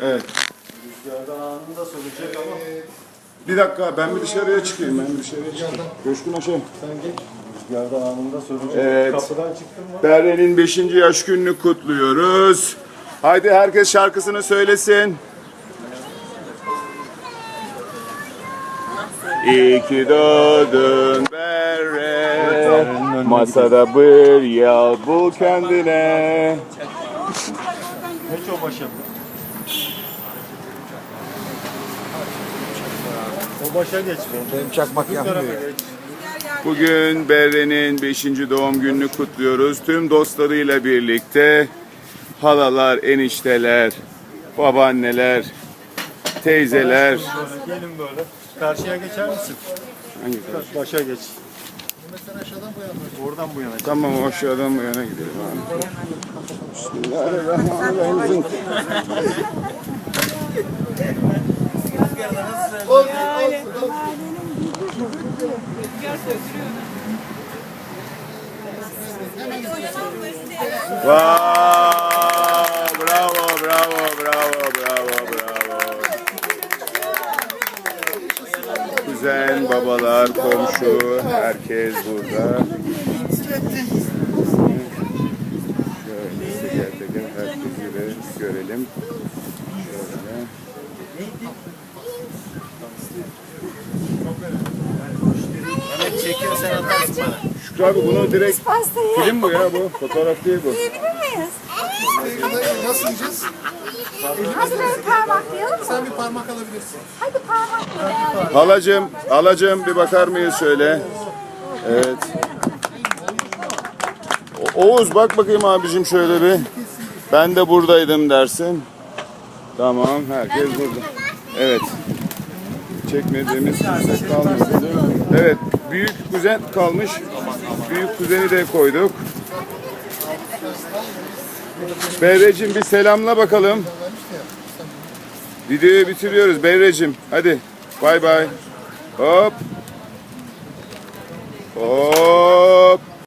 Evet. Rüzgardan anında sönecek ama Bir dakika ben bir dışarıya çıkayım. Ben bir dışarıya çıkayım. Coşkun Aşe. sen geç. Rüzgardan anında sönecek. Evet. Kapıdan çıktın mı? Berre'nin 5. yaş gününü kutluyoruz. Haydi herkes şarkısını söylesin. İyi ki doğdun Berre Masada bir yal bul kendine Geç o başa. Geç. Benim çakmak Bu yanmıyor. Bugün Berre'nin 5. doğum gününü kutluyoruz. Tüm dostlarıyla birlikte halalar, enişteler, babaanneler, teyzeler. Gelin böyle. Karşıya geçer misin? Hangi Başa geç. Oradan bu yana. Tamam aşağıdan bu yana gidelim abi. Bismillahirrahmanirrahim. Wow, bravo, bravo, bravo, bravo, bravo. Kuzen, babalar, komşu, herkes burada. Şöyle teker herkesi de görelim. Şöyle. Evet çekiyor sen atarsın bana. Şükrü abi bunu direkt Pastayı film bu ya bu. Fotoğraf değil bu. yiyebilir miyiz? Nasıl yiyeceğiz? Hadi böyle parmaklayalım mı? Sen bir parmak alabilirsin. Hadi parmaklayalım. Halacım, halacım bir bakar mıyız şöyle? Evet. Oğuz bak bakayım abicim şöyle bir. Ben de buradaydım dersin. Tamam, herkes burada. Evet. Çekmediğimiz kimse kalmadı. Evet, büyük kuzen kalmış. Büyük kuzeni de koyduk. Berrecim bir selamla bakalım. Videoyu bitiriyoruz Berrecim. Hadi. Bay bay. Hop. Hop.